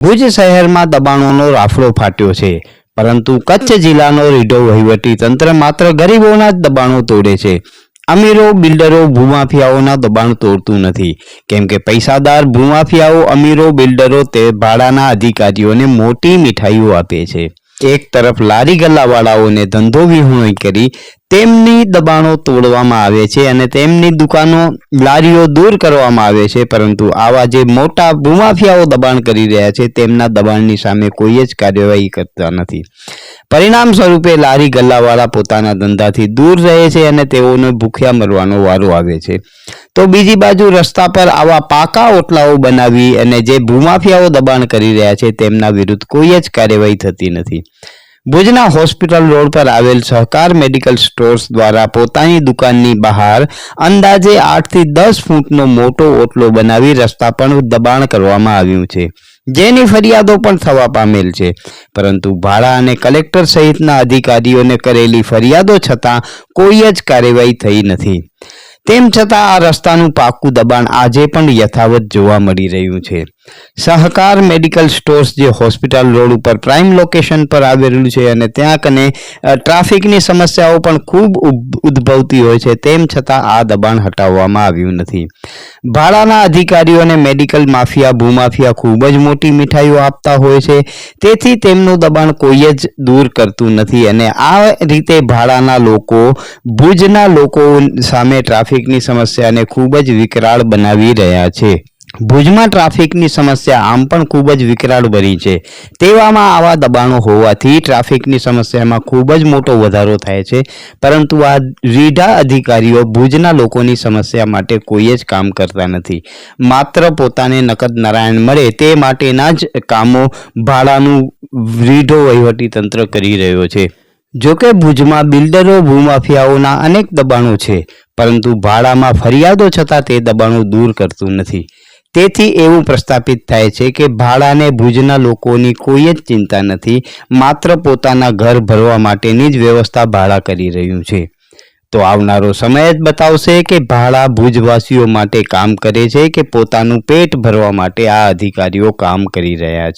ભુજ શહેરમાં દબાણોનો રાફડો ફાટ્યો છે, પરંતુ કચ્છ જિલ્લાનો રીઢો વહીવટી તંત્ર માત્ર ગરીબોના જ દબાણો તોડે છે. અમીરો, બિલ્ડરો, ભૂમાફિયાઓના દબાણ તોડતું નથી. કેમ કે પૈસાદાર ભૂમાફિયાઓ, અમીરો, બિલ્ડરો તે ભાડાના અધિકારીઓને મોટી મીઠાઈઓ આપે છે. એક તરફ લારી ગલ્લાવાળાઓને ધંધો વિહોણી કરી તેમની દબાણો તોડવામાં આવે છે અને તેમની દુકાનો લારીઓ દૂર કરવામાં આવે છે, પરંતુ આવા જે મોટા ભૂમાફિયાઓ દબાણ કરી રહ્યા છે, તેમના દબાણની સામે કોઈ જ કાર્યવાહી કરતા નથી. પરિણામ સ્વરૂપે લારી ગલ્લાવાળા પોતાના ધંધાથી દૂર રહે છે અને તેઓને ભૂખ્યા મરવાનો વારો આવે છે. તો બીજી બાજુ રસ્તા પર આવા પાકા ઓટલાઓ બનાવી અને જે ભૂમાફિયાઓ દબાણ કરી રહ્યા છે, તેમના વિરુદ્ધ કોઈ જ કાર્યવાહી થતી નથી. ભુજના હોસ્પિટલ રોડ પર આવેલ સહકાર મેડિકલ સ્ટોર્સ દ્વારા પોતાની દુકાનની બહાર અંદાજે આઠથી દસ ફૂટનો મોટો ઓટલો બનાવી રસ્તા પર દબાણ કરવામાં આવ્યું છે. જેની ફરિયાદો પણ થવા પામેલ છે. પરંતુ ભાડા અને કલેક્ટર સહિતના અધિકારીઓને કરેલી ફરિયાદો છતાં કોઈ જ કાર્યવાહી થઈ નથી. તેમ છતાં આ રસ્તાનું પાકું દબાણ આજે પણ યથાવત જોવા મળી રહ્યું છે. સહકાર મેડિકલ સ્ટોર્સ જે હોસ્પિટલ રોડ ઉપર પ્રાઇમ લોકેશન પર આવેલું છે અને ત્યાં કને ટ્રાફિકની સમસ્યાઓ પણ ખૂબ ઉદ્ભવતી હોય છે, તેમ છતાં આ દબાણ હટાવવામાં આવ્યું નથી. ભાડાના અધિકારીઓ અને મેડિકલ માફિયા, ભૂમાફિયા ખૂબ જ મોટી મીઠાઈઓ આપતા હોય છે, તેથી તેમનું દબાણ કોઈ જ દૂર કરતું નથી અને આ રીતે ભાડાના લોકો, ભુજના લોકો સામે ટ્રાફિકની સમસ્યાને ખૂબ જ વિકરાળ બનાવી રહ્યા છે. ભુજમાં ટ્રાફિકની સમસ્યા આમ પણ ખૂબ જ વિકરાળ બની છે. તેવામાં આવા દબાણો હોવાથી ટ્રાફિકની સમસ્યામાં ખૂબ જ મોટો વધારો થાય છે. પરંતુ આ રીઢા અધિકારીઓ ભુજના લોકોની સમસ્યા માટે કોઈ જ કામ કરતા નથી. માત્ર પોતાને નકદ નારાયણ મળે તે માટેના જ કામો ભાડાનું રીઢો વહીવટી તંત્ર કરી રહ્યો છે. જોકે ભુજમાં બિલ્ડરો, ભૂમાફિયાઓના અનેક દબાણો છે. પરંતુ ભાડામાં ફરિયાદો છતાં તે દબાણો દૂર કરતું નથી. તેથી એવું પ્રસ્થાપિત થાય છે કે ભાડાને ભુજના લોકોની કોઈ જ ચિંતા નથી, માત્ર પોતાના ઘર ભરવા માટેની જ વ્યવસ્થા ભાડા કરી રહ્યું છે. તો આવનારો સમય જ બતાવશે કે ભાડા ભુજવાસીઓ માટે કામ કરે છે કે પોતાનું પેટ ભરવા માટે આ અધિકારીઓ કામ કરી રહ્યા છે.